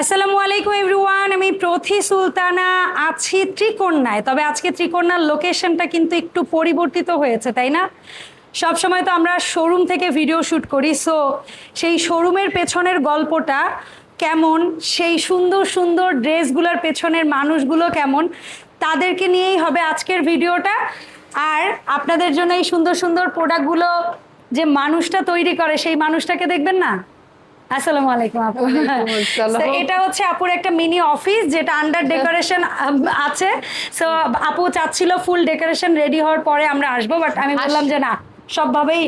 আসসালামু আলাইকুম এভরিওয়ান, আমি প্রথি সুলতানা আছি ত্রিকন্যায় তবে আজকে ত্রিকন্যার লোকেশনটা কিন্তু একটু পরিবর্তিত হয়েছে, তাই না? সব সময় তো আমরা শোরুম থেকে ভিডিও শ্যুট করি, সো সেই শোরুমের পেছনের গল্পটা কেমন, সেই সুন্দর সুন্দর ড্রেসগুলোর পেছনের মানুষগুলো কেমন, তাদেরকে নিয়েই হবে আজকের ভিডিওটা। আর আপনাদের জন্য এই সুন্দর সুন্দর প্রোডাক্টগুলো যে মানুষটা তৈরি করে, সেই মানুষটাকে দেখবেন না? আসসালামু আলাইকুম আপু। এটা হচ্ছে আপুর একটা মিনি অফিস যেটা আন্ডার ডেকোরেশন আছে। সো আপু চাচ্ছিল ফুল ডেকোরেশন রেডি হওয়ার পরে আমরা আসব বাট আমি বললাম যে না সবভাবেই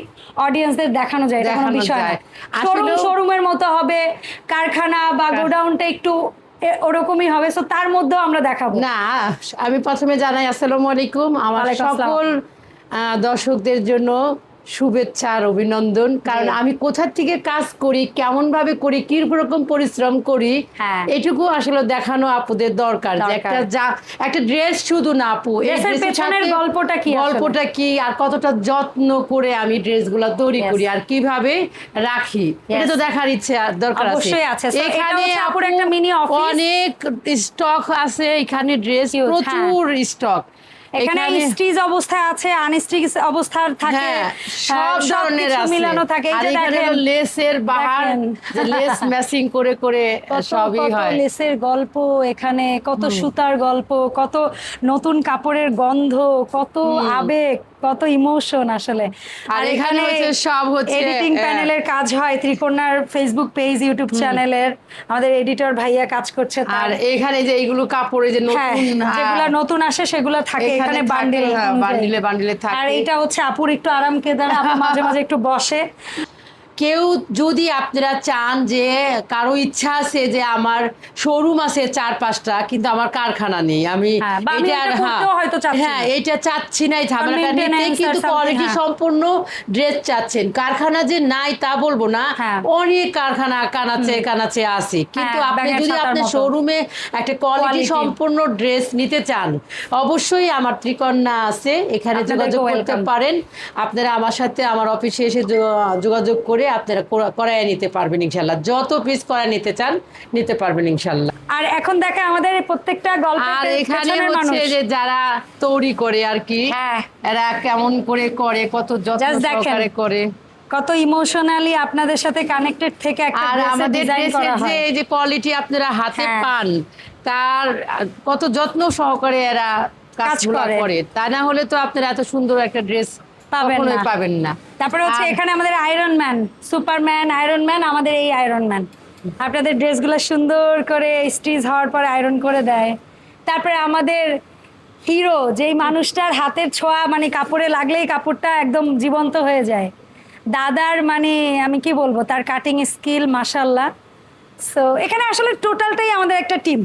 অডিয়েন্সদের দেখানো যায় এটা কোনো বিষয় না। শোরুম শোরুমের মতো হবে কারখানা বা গোডাউনটা একটু ওরকমই হবে সো তার মধ্যেও আমরা দেখাবো। না আমি প্রথমে জানাই আসসালামু আলাইকুম। আমার সকল দর্শকদের জন্য শুভেচ্ছা আর অভিনন্দন। কারণ আমি কোথা থেকে কাজ করি কেমন ভাবে করি কি রকম পরিশ্রম করি হ্যাঁ। এটুকু আসলে দেখানো আপুদের দরকার একটা যা একটা ড্রেস শুধু না আপু গল্পটা কি? গল্পটা কি আর কতটা যত্ন করে আমি ড্রেস ড্রেসগুলো তৈরি করি আর কীভাবে রাখি এটা তো দেখার ইচ্ছে দরকার আছে। আপুর আপু একটা office। অনেক স্টক আছে এখানে ড্রেস প্রচুর স্টক এখানে আছে অবস্থার থাকে হ্যাঁ সব ধরনের আছে। মিলানো থাকে। এই যে দেখেন লেসের বাহার যে লেস ম্যাচিং করে করে কত সবই হয়। লেসের গল্প এখানে কত সুতার গল্প কত নতুন কাপড়ের গন্ধ কত আবেগ কত ইমোশন আসলে। আর এখানে হচ্ছে সব হচ্ছে, এডিটিং প্যানেলের কাজ হয় ত্রিকোণার ফেসবুক পেজ ইউটিউব চ্যানেলের আমাদের এডিটর ভাইয়া কাজ করছে আর এখানে যে এইগুলো কাপড়ে যে হ্যাঁ নতুন যেগুলো নতুন আসে সেগুলো থাকে এখানে বান্ডিল বান্ডিলে বান্ডিলে আর এটা এইটা হচ্ছে আপুর একটু আরাম কেদার মাঝে মাঝে একটু বসে। কেউ যদি আপনারা চান যে কারও ইচ্ছা আছে যে আমার শোরুম আছে চার পাঁচটা কিন্তু আমার কারখানা নেই আমি হ্যাঁ, এটা হ্যাঁ, চাচ্ছি হ্যাঁ না। এটা চাচ্ছি না এই ঝামেলাটা নিতে কিন্তু কোয়ালিটি হ্যাঁ। সম্পূর্ণ ড্রেস চাচ্ছেন কারখানা যে নাই তা বলব না। অনেক কারখানা কানাচে কানাচে আছে কিন্তু আপনি যদি আপনার মতো। শোরুমে একটা কোয়ালিটি সম্পূর্ণ ড্রেস নিতে চান অবশ্যই আমার ত্রিকন্যা আছে এখানে যোগাযোগ করতে পারেন আপনারা আমার সাথে আমার অফিসে এসে যোগাযোগ করে আপনারা করায় নিতে পারবেন ইনশাল্লাহ যত পিস করায় নিতে চান নিতে পারবেন ইনশাল্লাহ আর এখন দেখে আমাদের প্রত্যেকটা গল্পের আর এখানে হচ্ছে যে যারা তৈরি করে আর কি হ্যাঁ। এরা কেমন করে করে কত যত্ন সহকারে করে। কত ইমোশনালি আপনাদের সাথে কানেক্টেড থেকে একটা আর আমাদের যে এই যে কোয়ালিটি আপনারা হাতে হ্যাঁ। পান তার কত যত্ন সহকারে এরা কাজ কাজগুলো করে। করে। তা না হলে তো আপনারা এত সুন্দর একটা ড্রেস পাবেন না। পাবেন না। তারপরে হচ্ছে এখানে আমাদের Iron Man Superman Iron Man আমাদের এই আয়রন ম্যান আপনাদের ড্রেসগুলো সুন্দর করে স্টিচ হওয়ার পরে আয়রন করে দেয়। তারপরে আমাদের হিরো যেই মানুষটার হাতের ছোঁয়া মানে কাপড়ে লাগলেই কাপড়টা একদম জীবন্ত হয়ে যায়। দাদার মানে আমি কি বলব তার কাটিং স্কিল মাসাল্লাহ সো এখানে আসলে টোটালটাই আমাদের একটা টিম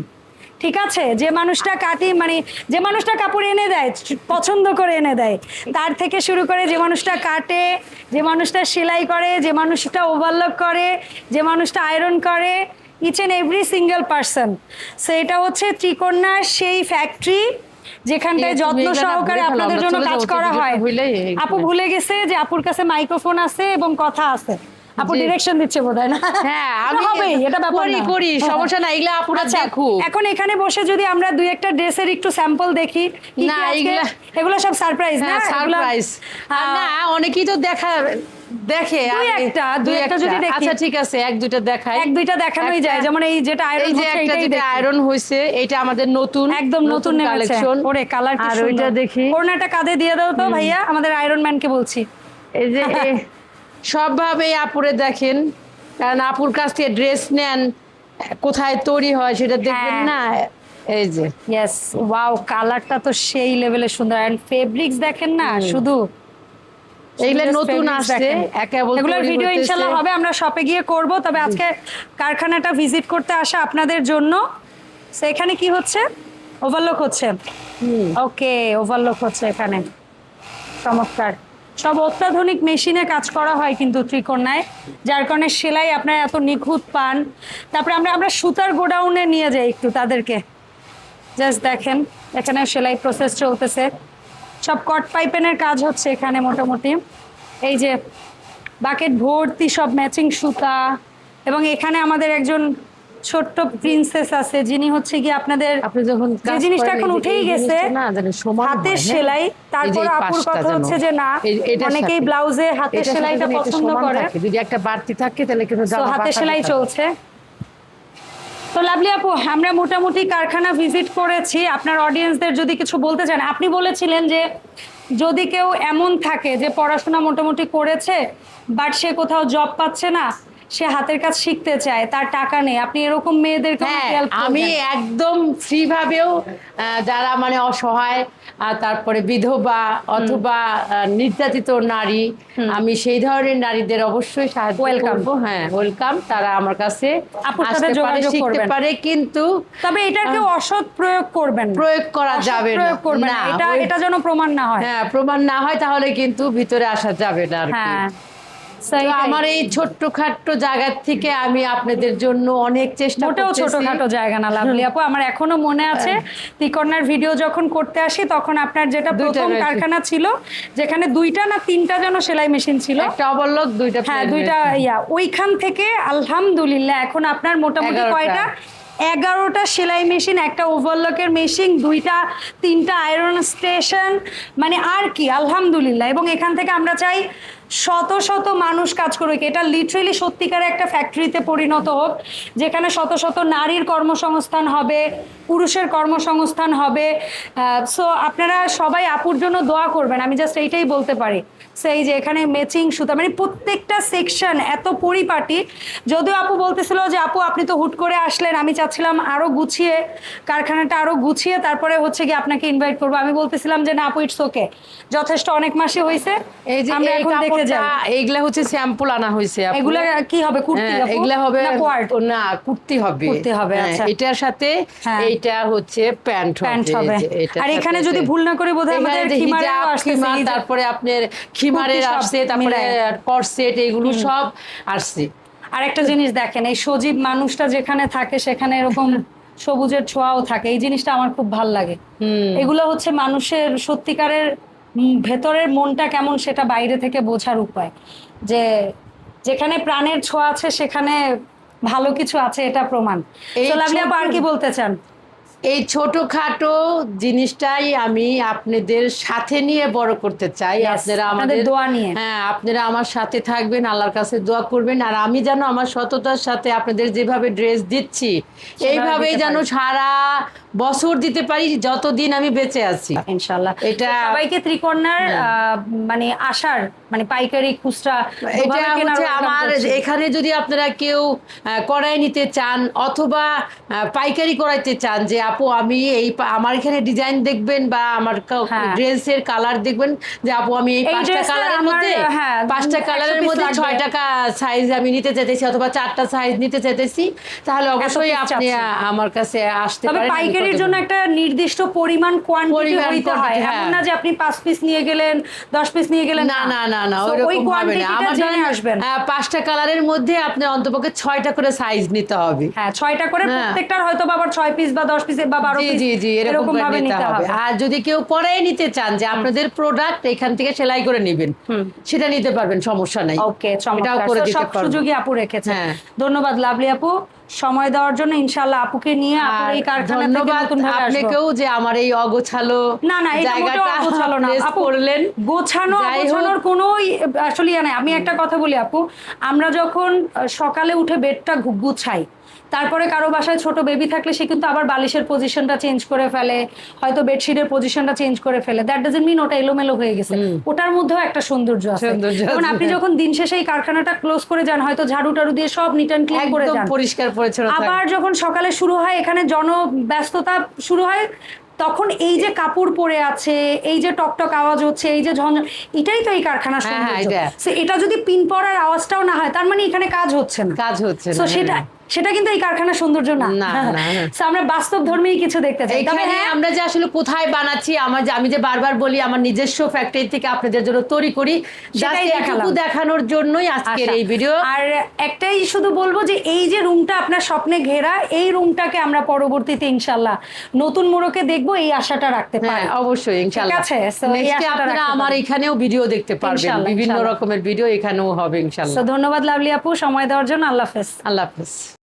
ঠিক আছে? যে মানুষটা কাটি মানে যে মানুষটা কাপড় এনে দেয় পছন্দ করে এনে দেয় তার থেকে শুরু করে যে মানুষটা কাটে যে মানুষটা সেলাই করে যে মানুষটা ওভারলক করে যে মানুষটা আয়রন করে each and every single person so এটা হচ্ছে ত্রিকন্যার সেই ফ্যাক্টরি যেখানটায় যত্ন সহকারে আপনাদের জন্য কাজ করা হয়। আপু ভুলে গেছে যে আপুর কাছে মাইক্রোফোন আছে এবং কথা আছে। আপু ডিরেকশন দিচ্ছে বোধহয় না? হ্যাঁ আমি আমি হবেই এটা ব্যাপার করি করি সমস্যা না এগুলা আপুরা আচ্ছা দেখুক। এখন এখানে বসে যদি আমরা দুই একটা ড্রেসের একটু স্যাম্পল দেখি কি না, এগুলা- এগুলো সব সারপ্রাইজ না? হ্যাঁ সারপ্রাইজ না অনেকেই তো দেখা দেখে দুই একটা, দুই একটা যদি দেখি। আচ্ছা ঠিক আছে এক দুইটা দেখাই। এক দুইটা দেখানোই যায় যেমন এই যেটা আয়রন এই যে একটা যেটা আয়রন হয়েছে এটা আমাদের নতুন একদম নতুন নেমেছে। কালেকশন ওরে কালার কি আর সুন্দর। ওইটা দেখি। ওড়নাটা কাঁধে দিয়ে দাও তো ভাইয়া আমাদের আয়রন ম্যানকে বলছি। এই যে সবভাবেই আপুরে দেখেন। কারণ আপুর কাছ থেকে ড্রেস নেন কোথায় তৈরি হয় সেটা দেখবেন হ্যাঁ। না? এই যে। ইয়েস ওয়াও কালারটা তো সেই লেভেলের সুন্দর। এন্ড ফেব্রিক্স দেখেন না শুধু নতুন আসছে এগুলোর ভিডিও ইনশাল্লাহ হবে আমরা শপে গিয়ে করব। তবে আজকে কারখানাটা ভিজিট করতে আসা আপনাদের জন্য। So, এখানে কি হচ্ছে? ওভারলোক হচ্ছে। ওকে ওভারলোক হচ্ছে এখানে। চমৎকার। সব অত্যাধুনিক মেশিনে কাজ করা হয় কিন্তু ত্রিকোণায়, যার কারণে সেলাই আপনারা এত নিখুঁত পান। তারপরে আমরা আমরা সুতার গোডাউনে নিয়ে যাই একটু তাদেরকে। জাস্ট দেখেন এখানে সেলাই প্রসেস চলতেছে। সব কট পাইপেনের কাজ হচ্ছে এখানে মোটামুটি। এই যে বাকেট ভর্তি সব ম্যাচিং সুতা, এবং এখানে আমাদের একজন ছোট্ট প্রিন্সেস আছে যিনি হচ্ছে কি আপনাদের আপনি যখন যে জিনিসটা এখন উঠেই গেছে হাতের হ্যাঁ? সেলাই তারপর আপুর কথা হচ্ছে যে না অনেকেই ব্লাউজে হাতের সেলাইটা পছন্দ করে। যদি একটা বাড়তি থাকে তাহলে কিন্তু হাতের সেলাই চলছে। তো লাভলি আপু আমরা মোটামুটি কারখানা ভিজিট করেছি। আপনার অডিয়েন্সদের যদি কিছু বলতে চান আপনি বলেছিলেন যে যদি কেউ এমন থাকে যে পড়াশোনা মোটামুটি করেছে বাট সে কোথাও জব পাচ্ছে না সে হাতের কাজ শিখতে চায় তার টাকা নেই। আপনি এরকম মেয়েদেরকে হ্যাঁ আমি একদম ফ্রি ভাবেও যারা মানে অসহায় আর তারপরে বিধবা অথবা নির্যাতিত নারী আমি সেই ধরনের নারীদের অবশ্যই সাহায্য. করব। হ্যাঁ ওয়েলকাম তারা আমার কাছে শিখতে পারে কিন্তু তবে এটার কেউ অসৎ প্রয়োগ করবেন প্রয়োগ করা যাবে না। প্রয়োগ করবেন এটা এটা যেন প্রমাণ না হয়। হ্যাঁ প্রমাণ না হয় তাহলে কিন্তু ভিতরে আসা যাবে না আর কি। হ্যাঁ। আমার এই ছোট্ট খাট্ট জায়গা থেকে আমি আপনাদের জন্য অনেক চেষ্টা মোটেও ছোটখাটো জায়গা না লাভলি আপু। আমার এখনও মনে আছে তিকর্নার ভিডিও যখন করতে আসি তখন আপনার যেটা প্রথম কারখানা ছিল যেখানে দুইটা না তিনটা যেন সেলাই মেশিন ছিল। একটা অবলোক দুইটা হ্যাঁ দুইটা ইয়া। ওইখান থেকে আলহামদুলিল্লাহ এখন আপনার মোটামুটি কয়টা? এগারোটা সেলাই মেশিন একটা ওভারলকের মেশিন দুইটা তিনটা আয়রন স্টেশন মানে আর কি আলহামদুলিল্লাহ। এবং এখান থেকে আমরা চাই শত শত মানুষ কাজ করুক এটা লিটারেলি সত্যিকার একটা ফ্যাক্টরিতে পরিণত হোক যেখানে শত শত নারীর কর্মসংস্থান হবে পুরুষের কর্মসংস্থান হবে সো আপনারা সবাই আপুর জন্য দোয়া করবেন। আমি জাস্ট এইটাই বলতে পারি। সেই যে এখানে ম্যাচিং সুতা মানে প্রত্যেকটা সেকশন এত পরিপাটি যদিও আপু বলতেছিল যে আপু আপনি তো হুট করে আসলেন আমি চাচ্ছিলাম আরও গুছিয়ে কারখানাটা আরও গুছিয়ে তারপরে হচ্ছে কি আপনাকে ইনভাইট করব। আমি বলতেছিলাম যে না আপু ইটস ওকে যথেষ্ট অনেক মাসে হয়েছে এই যে আমরা এখন দেখে কাপড়টা এইগুলা হচ্ছে স্যাম্পল আনা হয়েছে। এগুলা কি হবে কুর্তি হ্যাঁ, এগুলা হবে না কুর্তি হবে কুর্তি হবে, হ্যাঁ, আচ্ছা। এটার সাথে হ্যাঁ। এইটা হচ্ছে প্যান্ট প্যান্ট হবে আর এখানে যদি ভুল না করি বোধহয় আমাদের। তারপরে আপনার খিমারের আসছে তারপরে। করসেট এগুলো সব আসছে আর একটা জিনিস দেখেন এই সজীব মানুষটা যেখানে থাকে সেখানে এরকম সবুজের ছোঁয়াও থাকে এই জিনিসটা আমার খুব ভালো লাগে এগুলো হচ্ছে মানুষের সত্যিকারের ভেতরের মনটা কেমন সেটা বাইরে থেকে বোঝার উপায়। যে যেখানে প্রাণের ছোঁয়া আছে সেখানে ভালো কিছু আছে এটা প্রমাণ। আর কি বলতে চান? এই ছোটখাটো জিনিসটাই আমি আপনাদের সাথে নিয়ে বড় করতে চাই। আপনারা আমাদের দোয়া নিয়ে। হ্যাঁ আপনারা আমার সাথে থাকবেন আল্লাহর কাছে দোয়া করবেন। আর আমি যেন আমার সততার সাথে আপনাদের যেভাবে ড্রেস দিচ্ছি এইভাবেই যেন সারা বছর দিতে পারি যতদিন আমি বেঁচে আছি। এটা- সবাইকে ত্রিকোণার মানে আসার মানে পাইকারি খুচরা এটা হচ্ছে আমার এখানে যদি আপনারা কেউ কড়াই নিতে চান অথবা পাইকারি করাইতে চান যে আপু আমি এই আমার এখানে ডিজাইন দেখবেন বা আমার হ্যাঁ। ড্রেসের কালার দেখবেন যে আপু আমি এই পাঁচটা কালারের মধ্যে হ্যাঁ, পাঁচটা কালারের মধ্যে ছয় টাকা সাইজ আমি নিতে চাইতেছি অথবা চারটা সাইজ নিতে চাইতেছি তাহলে অবশ্যই আপনি আমার কাছে আসতে পারেন। করে জন্য একটা নির্দিষ্ট পরিমাণ কোয়ান্টিটি হইতে হয়। এমন হ্যাঁ। না যে আপনি পাঁচ পিস নিয়ে গেলেন দশ পিস নিয়ে গেলেন না না। না না ওই কোয়ান্টিটিটা আমার জেনে আসবেন। পাঁচটা কালারের মধ্যে আপনি অন্তপক্ষে ছয়টা করে সাইজ নিতে হবে। হ্যাঁ ছয়টা করে হ্যাঁ। প্রত্যেকটার হয়তো বা আবার ছয় পিস বা দশ পিস বা বারো জি পিস জি জি এরকম করে নিতে হবে। আর যদি কেউ করাই নিতে চান যে আপনাদের প্রোডাক্ট এখান থেকে সেলাই করে নেবেন। সেটা নিতে পারবেন সমস্যা নাই। ওকে এটাও সব সুযোগই আপু রেখেছেন হ্যাঁ। ধন্যবাদ লাভলি আপু। সময় দেওয়ার জন্য ইনশাল্লাহ আপুকে নিয়ে আপুর এই কারখানা থেকে ধন্যবাদ নতুন ভাবে আপনাকেও যে আমার এই অগোছালো না না এই জায়গাটা অগোছালো না। আপু করলেন। গোছানো গোছানোর কোনো আসলে নাই। আমি একটা কথা বলি আপু আমরা যখন সকালে উঠে বেডটা গুছাই তারপরে কারও বাসায় ছোট বেবি থাকলে সে কিন্তু আবার বালিশের পজিশনটা চেঞ্জ করে ফেলে হয়তো বেডশিটের পজিশনটা চেঞ্জ করে ফেলে। দ্যাট ডাজন্ট মিন ওটা এলোমেলো হয়ে গেছে। ওটার মধ্যেও একটা সৌন্দর্য আছে। সৌন্দর্য আপনি যখন দিন শেষে এই কারখানাটা ক্লোজ করে যান হয়তো ঝাড়ু টাড়ু দিয়ে সব নিট অ্যান্ড ক্লিন করে যান। পরিষ্কার পরিচ্ছন্ন। আবার যখন সকালে শুরু হয় এখানে জনব্যস্ততা শুরু হয় তখন এই যে কাপড় পরে আছে এই যে টকটক আওয়াজ হচ্ছে এই যে ঝঞ্ঝ এটাই তো এই কারখানা হ্যাঁ, হ্যাঁ, সৌন্দর্য। এটা। যদি পিন পড়ার আওয়াজটাও না হয় তার মানে এখানে কাজ হচ্ছে না। কাজ হচ্ছে না সেটা হ্যাঁ। সেটা কিন্তু এই কারখানার সৌন্দর্য না। আমরা বাস্তব ধর্মেই কিছু দেখতে চাই। তবে হ্যাঁ। আমরা যে আসলে কোথায় বানাচ্ছি আমার আমি যে বারবার বলি আমার নিজস্ব ফ্যাক্টরি থেকে আপনাদের জন্য তৈরি করি। দেখানোর জন্যই আজকের এই ভিডিও আর একটাই শুধু বলব যে এই যে রুমটা আপনার স্বপ্নে ঘেরা এই রুমটাকে আমরা পরবর্তীতে ইনশাল্লাহ নতুন মোড়কে দেখব এই আশাটা রাখতে হ্যাঁ পারি। অবশ্যই আছে, আপনারা আমার। এখানেও ভিডিও দেখতে পারবেন। বিভিন্ন রকমের ভিডিও এখানেও হবে ইনশাআল্লাহ। তো ধন্যবাদ লাভলি আপু সময় দেওয়ার জন্য। আল্লাহ হাফেজ। আল্লাহ হাফেজ।